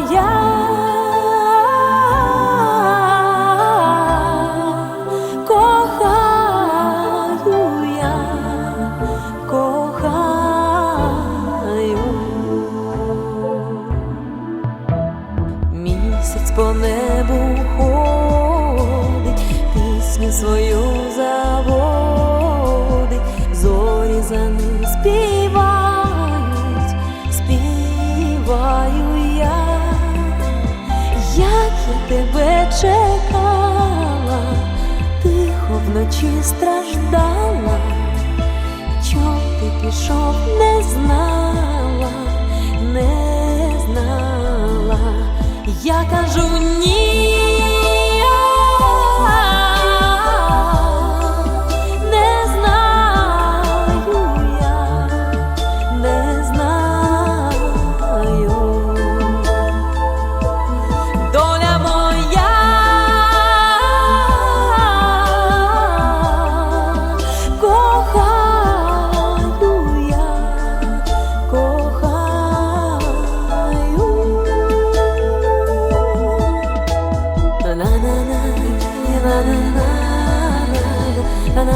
моя. Кохаю я, кохаю. Місяць по небу ходить, пісню свою заводить, зорі за ним співають, тебе чекала, тихо вночі страждала, чом ти пішов, не знала, не знала. Я кажу 나나나나나나